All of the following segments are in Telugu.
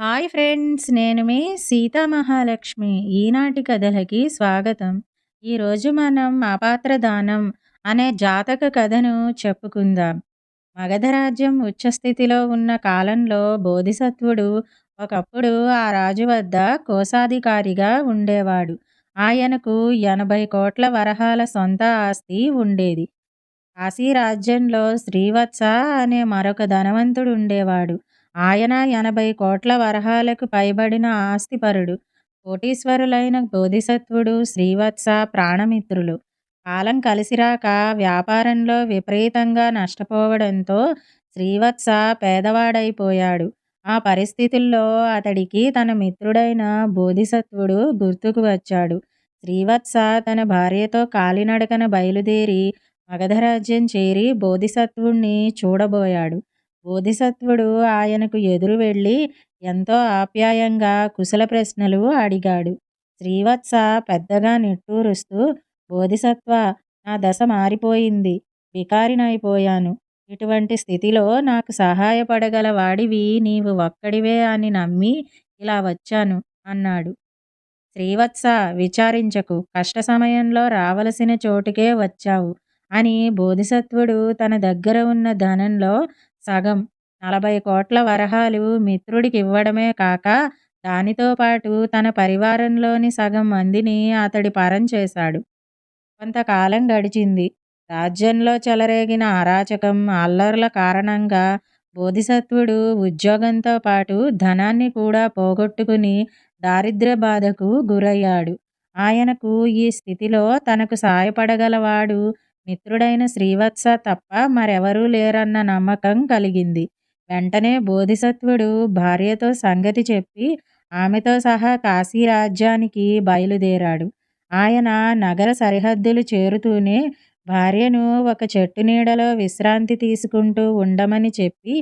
హాయ్ ఫ్రెండ్స్ నేను మీ సీతా మహాలక్ష్మి ఈనాటి కథలకి స్వాగతం. ఈరోజు మనం అపాత్రదానం అనే జాతక కథను చెప్పుకుందాం. మగధరాజ్యం ఉచ్చస్థితిలో ఉన్న కాలంలో బోధిసత్వుడు ఒకప్పుడు ఆ రాజు వద్ద కోశాధికారిగా ఉండేవాడు. ఆయనకు ఎనభై కోట్ల వరహాల సొంత ఆస్తి ఉండేది. కాశీ రాజ్యంలో శ్రీవత్స అనే మరొక ధనవంతుడు ఉండేవాడు. ఆయన ఎనభై కోట్ల వరహాలకు పైబడిన ఆస్తిపరుడు కోటీశ్వరులైన బోధిసత్వుడు శ్రీవత్స ప్రాణమిత్రులు. కాలం కలిసిరాక వ్యాపారంలో విపరీతంగా నష్టపోవడంతో శ్రీవత్స పేదవాడైపోయాడు. ఆ పరిస్థితుల్లో అతడికి తన మిత్రుడైన బోధిసత్వుడు గుర్తుకు వచ్చాడు. శ్రీవత్స తన భార్యతో కాలినడకన బయలుదేరి మగధరాజ్యం చేరి బోధిసత్వుణ్ణి చూడబోయాడు. బోధిసత్వుడు ఆయనకు ఎదురు వెళ్ళి ఎంతో ఆప్యాయంగా కుశల ప్రశ్నలు అడిగాడు. శ్రీవత్స పెద్దగా నిట్టూరుస్తూ బోధిసత్వ నా దశ మారిపోయింది. వికారినైపోయాను ఇటువంటి స్థితిలో నాకు సహాయపడగల వాడివి నీవు ఒక్కడివే అని నమ్మి ఇలా వచ్చాను అన్నాడు. శ్రీవత్స విచారించకు. కష్ట సమయంలో రావలసిన చోటుకే వచ్చావు అని బోధిసత్వుడు తన దగ్గర ఉన్న ధనంలో సగం. నలభై కోట్ల వరహాలు మిత్రుడికి ఇవ్వడమే కాక దానితో పాటు తన పరివారంలోని సగం మందిని అతడి పరం చేశాడు. కొంతకాలం గడిచింది. రాజ్యంలో చెలరేగిన అరాచకం అల్లర్ల కారణంగా బోధిసత్వుడు ఉద్యోగంతో పాటు ధనాన్ని కూడా పోగొట్టుకుని దారిద్ర్య బాధకు గురయ్యాడు. ఆయనకు ఈ స్థితిలో తనకు సాయపడగలవాడు మిత్రుడైన శ్రీవత్స తప్ప మరెవరూ లేరన్న నమ్మకం కలిగింది. వెంటనే బోధిసత్వుడు భార్యతో సంగతి చెప్పి ఆమెతో సహా కాశీ రాజ్యానికి బయలుదేరాడు. ఆయన నగర సరిహద్దులు చేరుతూనే భార్యను ఒక చెట్టు నీడలో విశ్రాంతి తీసుకుంటూ ఉండమని చెప్పి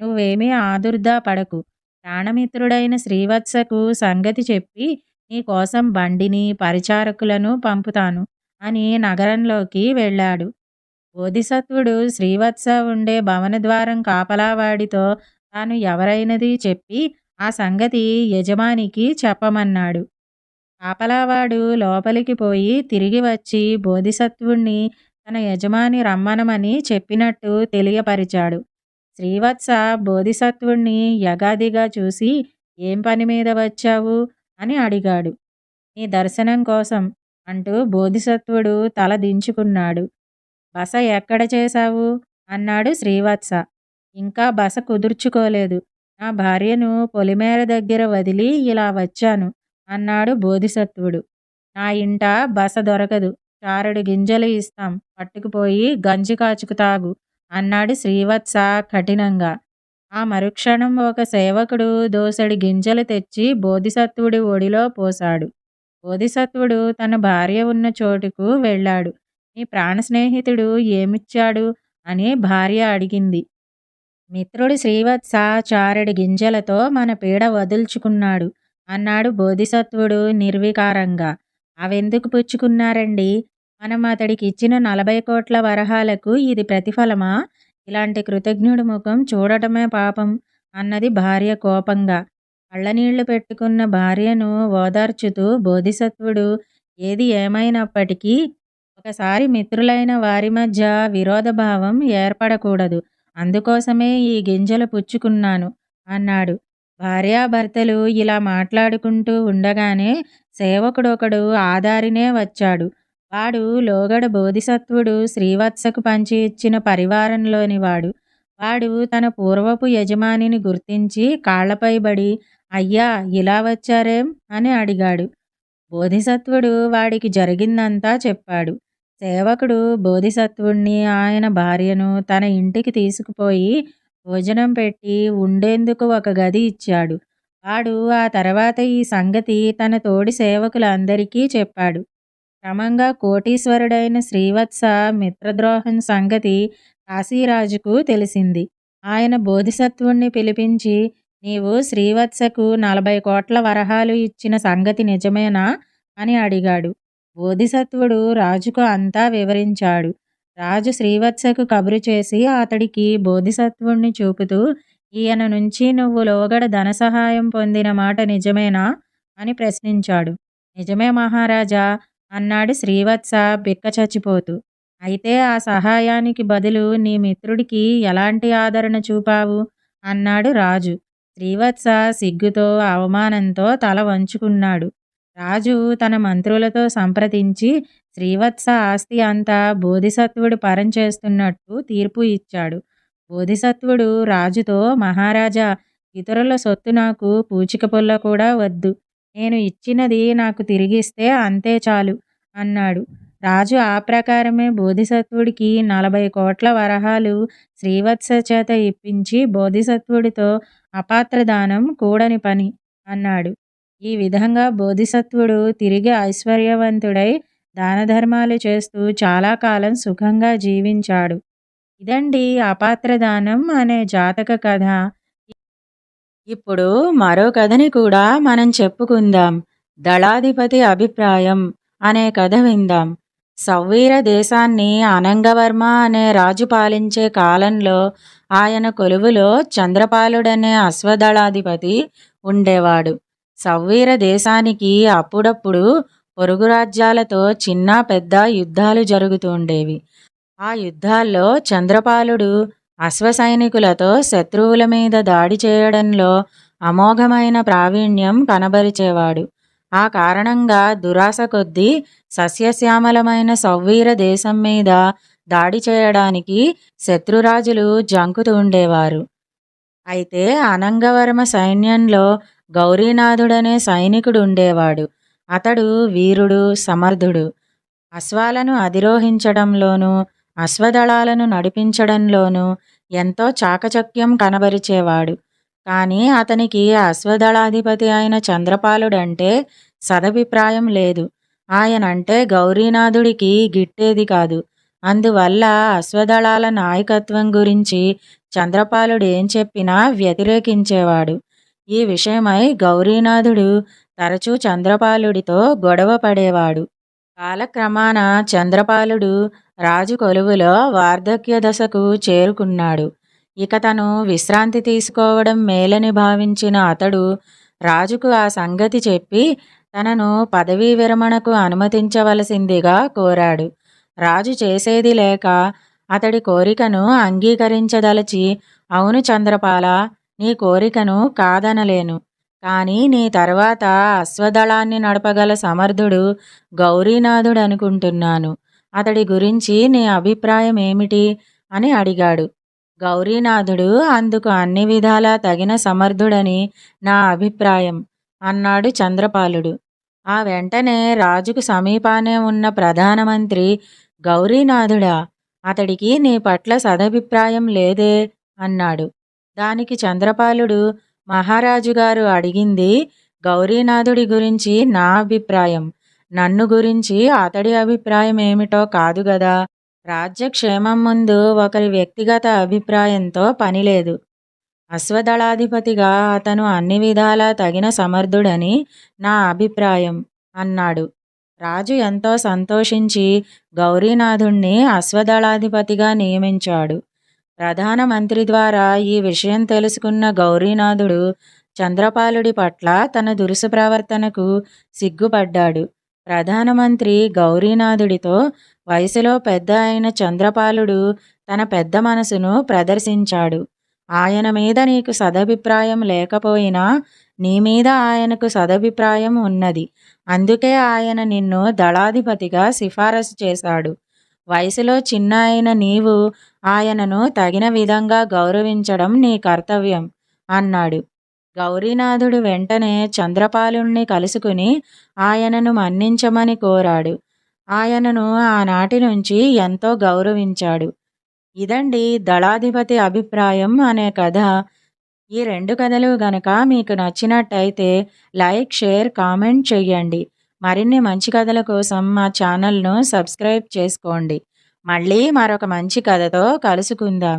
నువ్వేమీ ఆదుర్దా పడకు. ప్రాణమిత్రుడైన శ్రీవత్సకు సంగతి చెప్పి నీ కోసం బండిని పరిచారకులను పంపుతాను. అని నగరంలోకి వెళ్ళాడు. బోధిసత్వుడు శ్రీవత్స ఉండే భవనద్వారం కాపలావాడితో తాను ఎవరైనది చెప్పి ఆ సంగతి యజమానికి చెప్పమన్నాడు. కాపలావాడు లోపలికి పోయి తిరిగి వచ్చి బోధిసత్వుణ్ణి తన యజమాని రమ్మనమని చెప్పినట్టు తెలియపరిచాడు. శ్రీవత్స బోధిసత్వుణ్ణి యగాదిగా చూసి ఏం పని మీద వచ్చావు? అని అడిగాడు. నీ దర్శనం కోసం అంటూ బోధిసత్వుడు తల దించుకున్నాడు. బస ఎక్కడ చేశావు? అన్నాడు శ్రీవత్స. ఇంకా బస కుదుర్చుకోలేదు. నా భార్యను పొలిమేర దగ్గర వదిలి ఇలా వచ్చాను అన్నాడు బోధిసత్వుడు. నా ఇంట బస దొరకదు. చారడు గింజలు ఇస్తాం. పట్టుకుపోయి గంజి కాచుకు తాగు అన్నాడు శ్రీవత్స కఠినంగా. ఆ మరుక్షణం ఒక సేవకుడు దోసడి గింజలు తెచ్చి బోధిసత్వుడి ఒడిలో పోశాడు. బోధిసత్వుడు తన భార్య ఉన్న చోటుకు వెళ్ళాడు. నీ ప్రాణ స్నేహితుడు ఏమిచ్చాడు? అని భార్య అడిగింది. మిత్రుడు శ్రీవత్స చారెడు గింజలతో మన పీడ వదుల్చుకున్నాడు అన్నాడు బోధిసత్వుడు నిర్వికారంగా. అవెందుకు పుచ్చుకున్నారండి? మనం అతడికి ఇచ్చిన నలభై కోట్ల వరహాలకు ఇది ప్రతిఫలమా? ఇలాంటి కృతజ్ఞుడి ముఖం చూడటమే పాపం అన్నది భార్య కోపంగా. కళ్ళనీళ్ళు పెట్టుకున్న భార్యను ఓదార్చుతూ బోధిసత్వుడు ఏది ఏమైనప్పటికీ ఒకసారి మిత్రులైన వారి మధ్య విరోధభావం ఏర్పడకూడదు. అందుకోసమే ఈ గింజలు పుచ్చుకున్నాను అన్నాడు. భార్యాభర్తలు ఇలా మాట్లాడుకుంటూ ఉండగానే సేవకుడొకడు ఆదారినే వచ్చాడు. వాడు లోగడ బోధిసత్వుడు శ్రీవత్సకు పంచి ఇచ్చిన పరివారంలోని వాడు వాడు తన పూర్వపు యజమానిని గుర్తించి కాళ్ళపై బడి అయ్యా ఇలా వచ్చారేం? అని అడిగాడు. బోధిసత్వుడు వాడికి జరిగిందంతా చెప్పాడు. సేవకుడు బోధిసత్వుణ్ణి ఆయన భార్యను తన ఇంటికి తీసుకుపోయి భోజనం పెట్టి ఉండేందుకు ఒక గది ఇచ్చాడు. వాడు ఆ తర్వాత ఈ సంగతి తన తోడి సేవకులందరికీ చెప్పాడు. క్రమంగా కోటీశ్వరుడైన శ్రీవత్స మిత్రద్రోహం సంగతి కాశీరాజుకు తెలిసింది. ఆయన బోధిసత్వుణ్ణి పిలిపించి నీవు శ్రీవత్సకు నలభై కోట్ల వరహాలు ఇచ్చిన సంగతి నిజమేనా? అని అడిగాడు. బోధిసత్వుడు రాజుకు అంతా వివరించాడు. రాజు శ్రీవత్సకు కబురు చేసి అతడికి బోధిసత్వుణ్ణి చూపుతూ ఈయన నుంచి నువ్వు లోగడ ధన సహాయం పొందిన మాట నిజమేనా? అని ప్రశ్నించాడు. నిజమే మహారాజా అన్నాడు శ్రీవత్స బిక్క చచ్చిపోతూ. అయితే ఆ సహాయానికి బదులు నీ మిత్రుడికి ఎలాంటి ఆదరణ చూపావు? అన్నాడు రాజు. శ్రీవత్స సిగ్గుతో అవమానంతో తల వంచుకున్నాడు. రాజు తన మంత్రులతో సంప్రదించి శ్రీవత్స ఆస్తి అంతా బోధిసత్వుడు పరం చేస్తున్నట్టు తీర్పు ఇచ్చాడు. బోధిసత్వుడు రాజుతో మహారాజా ఇతరుల సొత్తు నాకు పూచిక పుల్ల కూడా వద్దు. నేను ఇచ్చినది నాకు తిరిగిస్తే అంతే చాలు అన్నాడు. రాజు ఆ ప్రకారమే బోధిసత్వుడికి నలభై కోట్ల వరహాలు శ్రీవత్స చేత ఇప్పించి బోధిసత్వుడితో అపాత్రదానం కూడని పని అన్నాడు. ఈ విధంగా బోధిసత్వుడు తిరిగి ఐశ్వర్యవంతుడై దానధర్మాలు చేస్తూ చాలా కాలం సుఖంగా జీవించాడు. ఇదండి అపాత్రదానం అనే జాతక కథ. ఇప్పుడు మరో కథని కూడా మనం చెప్పుకుందాం. దళాధిపతి అభిప్రాయం అనే కథ విందాం. సవ్వీర దేశాన్ని అనంగవర్మ అనే రాజు పాలించే కాలంలో ఆయన కొలువులో చంద్రపాలుడనే అశ్వదళాధిపతి ఉండేవాడు. సవ్వీర దేశానికి అప్పుడప్పుడు పొరుగు రాజ్యాలతో చిన్న పెద్ద యుద్ధాలు జరుగుతూ ఉండేవి. ఆ యుద్ధాల్లో చంద్రపాలుడు అశ్వసైనికులతో శత్రువుల మీద దాడి చేయడంలో అమోఘమైన ప్రావీణ్యం కనబరిచేవాడు. ఆ కారణంగా దురాశ కొద్దీ సస్యశ్యామలమైన సవ్వీర దేశం మీద దాడి చేయడానికి శత్రురాజులు జంకుతుండేవారు అయితే అనంగవర్మ సైన్యంలో గౌరీనాథుడనే సైనికుడు ఉండేవాడు. అతడు వీరుడు సమర్థుడు. అశ్వాలను అధిరోహించడంలోనూ అశ్వదళాలను నడిపించడంలోనూ ఎంతో చాకచక్యం కనబరిచేవాడు. కానీ అతనికి అశ్వదళాధిపతి అయిన చంద్రపాలుడంటే సదభిప్రాయం లేదు. ఆయనంటే గౌరీనాథుడికి గిట్టేది కాదు. అందువల్ల అశ్వదళాల నాయకత్వం గురించి చంద్రపాలుడు ఏం చెప్పినా వ్యతిరేకించేవాడు. ఈ విషయమై గౌరీనాథుడు తరచూ చంద్రపాలుడితో గొడవ పడేవాడు. కాలక్రమాన చంద్రపాలుడు రాజు కొలువులో వార్ధక్య దశకు చేరుకున్నాడు. ఇక తను విశ్రాంతి తీసుకోవడం మేలని భావించిన అతడు రాజుకు ఆ సంగతి చెప్పి తనను పదవీ విరమణకు అనుమతించవలసిందిగా కోరాడు. రాజు చేసేది లేక అతడి కోరికను అంగీకరించదలచి అవును చంద్రపాల నీ కోరికను కాదనలేను. కానీ నీ తర్వాత అశ్వదళాన్ని నడపగల సమర్థుడు గౌరీనాథుడు అనుకుంటున్నాను అతడి గురించి నీ అభిప్రాయం ఏమిటి అని అడిగాడు. గౌరీనాథుడు అందుకు అన్ని విధాలా తగిన సమర్థుడని నా అభిప్రాయం అన్నాడు చంద్రపాలుడు. ఆ వెంటనే రాజుకు సమీపానే ఉన్న ప్రధానమంత్రి గౌరీనాథుడా అతడికి నీ పట్ల సదభిప్రాయం లేదే అన్నాడు. దానికి చంద్రపాలుడు మహారాజు గారు అడిగింది గౌరీనాథుడి గురించి నా అభిప్రాయం. నన్ను గురించి అతడి అభిప్రాయం ఏమిటో కాదు గదా? రాజ్యక్షేమం ముందు ఒకరి వ్యక్తిగత అభిప్రాయంతో పనిలేదు అశ్వదళాధిపతిగా అతను అన్ని విధాలా తగిన సమర్థుడని నా అభిప్రాయం అన్నాడు. రాజు ఎంతో సంతోషించి గౌరీనాథుణ్ణి అశ్వదళాధిపతిగా నియమించాడు. ప్రధానమంత్రి ద్వారా ఈ విషయం తెలుసుకున్న గౌరీనాథుడు చంద్రపాలుడి పట్ల తన దురుసు ప్రవర్తనకు సిగ్గుపడ్డాడు. ప్రధానమంత్రి గౌరీనాథుడితో వయసులో పెద్ద అయిన చంద్రపాలుడు తన పెద్ద మనసును ప్రదర్శించాడు. ఆయన మీద నీకు సదభిప్రాయం లేకపోయినా నీ మీద ఆయనకు సదభిప్రాయం ఉన్నది. అందుకే ఆయన నిన్ను దళాధిపతిగా సిఫారసు చేశాడు. వయసులో చిన్న అయిన నీవు ఆయనను తగిన విధంగా గౌరవించడం నీ కర్తవ్యం అన్నాడు. గౌరీనాథుడు వెంటనే చంద్రపాలుణ్ణి కలుసుకుని ఆయనను మన్నించమని కోరాడు. ఆయనను ఆనాటి నుంచి ఎంతో గౌరవించాడు. ఇదండి దళాధిపతి అభిప్రాయం అనే కథ. ఈ రెండు కథలు గనక మీకు నచ్చినట్టయితే లైక్ షేర్ కామెంట్ చెయ్యండి. మరిన్ని మంచి కథల కోసం మా ఛానల్ను సబ్స్క్రైబ్ చేసుకోండి. మళ్ళీ మరొక మంచి కథతో కలుసుకుందాం.